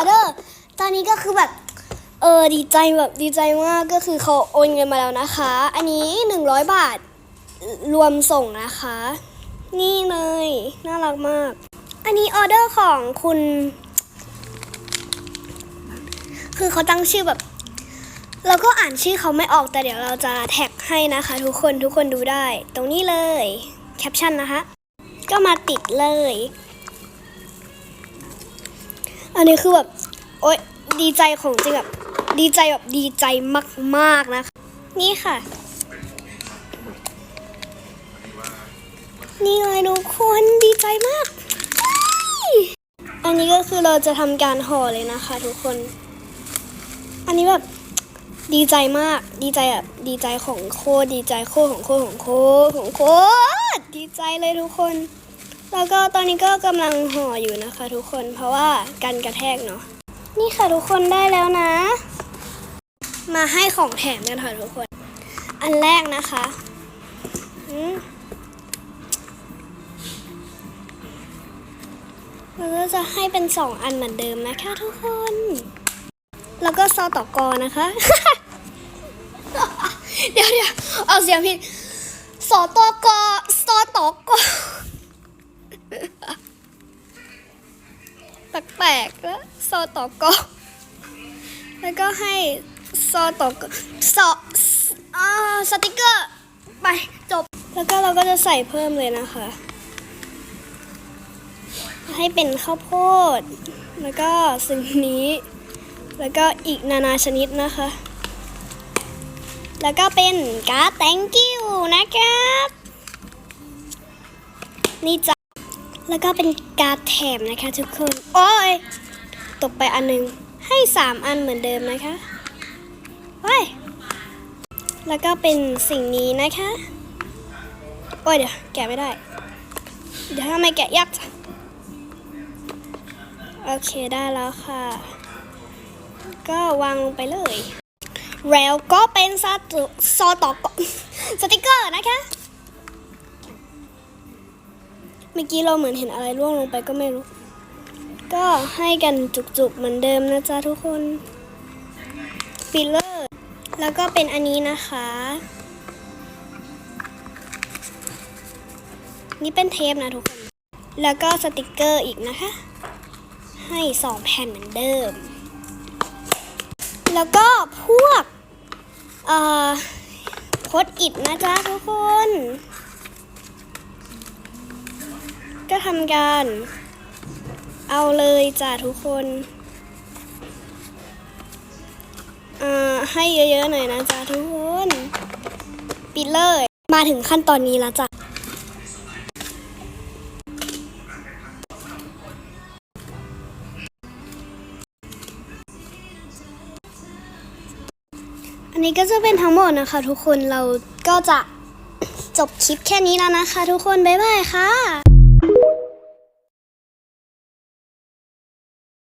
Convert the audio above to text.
อเดอร์ตอนนี้ก็คือแบบเออดีใจแบบดีใจมากก็คือเขาโอนเงินมาแล้วนะคะ อันนี้100บาทรวมส่งนะคะ นี่เลยน่ารักมาก อันนี้ออเดอร์ของคุณ คือเขาตั้งชื่อแบบเราก็อ่านชื่อเขาไม่ออกแต่เดี๋ยวเราจะแท็กให้นะคะ ทุกคนทุกคนดูได้ ตรงนี้เลยแคปชั่นนะคะ ก็มาติดเลย อันนี้คือแบบโอ๊ยดีใจของจริงแบบดีใจแบบดีใจมากๆนะคะ นี่ค่ะ นี่เลยทุกคนดีใจมาก อันนี้ก็คือเราจะทำการห่อเลยนะคะ ทุกคน อันนี้แบบดีใจมาก ดีใจแบบดีใจของโคตรดีใจโคตรของโคตรของโคตรของโคตรดีใจเลยทุกคน แล้วก็ตอนนี้ก็กำลังห่ออยู่นะคะทุกคนเพราะว่ากันกระแทกเนาะนี่ค่ะทุกคนได้แล้วนะ มาให้ของแถมกันค่ะทุกคน อันแรกนะคะเราก็จะให้เป็นสองอันเหมือนเดิมนะคะทุกคน แล้วก็ซอต่อกอนะคะ เดี๋ยวเดี๋ยวเอาเสียงผิดสอตอกอซอต่อกอ แปลกแล้วซอต่อกอแล้วก็ให้ซอต่อกอซออ่าสติกเกอร์ไปจบ แล้วก็เราก็จะใส่เพิ่มเลยนะคะ ให้เป็นข้าวโพด แล้วก็สิ่งนี้ แล้วก็อีกนานาชนิดนะคะ แล้วก็เป็นการ์ด thank you นะครับ นี่จ้ะ แล้วก็เป็นการแถมนะคะทุกคน โอ้ย ตกไปอันหนึง ให้สามอันเหมือนเดิมนะคะไปแล้วก็เป็นสิ่งนี้นะคะ โอ้ยเดี๋ยวแกะไม่ได้ เดี๋ยวทำไมแกะยากจังโอเคได้แล้วค่ะ ก็วางลงไปเลย แล้วก็เป็นซาตุซอต่อกอสติกเกอร์นะคะ เมื่อกี้เราเหมือนเห็นอะไรร่วงลงไปก็ไม่รู้ ก็ให้กันจุกๆเหมือนเดิมนะจ๊ะทุกคนฟิลเลอร์ แล้วก็เป็นอันนี้นะคะ นี่เป็นเทปนะทุกคน แล้วก็สติกเกอร์อีกนะคะ ให้สองแผ่นเหมือนเดิม แล้วก็พวก เอ่อพสต์อิดนะจ๊ะทุกคน ก็ทำการ เอาเลยจ้ะทุกคนให้เยอะๆหน่อยนะจ๊ะทุกคน ปิดเลย มาถึงขั้นตอนนี้แล้วจ้ะอันนี้ก็จะเป็นทั้งหมดนะคะ ทุกคนเราก็จะจบคลิปแค่นี้แล้วนะคะ ทุกคน บ๊ายบายค่ะ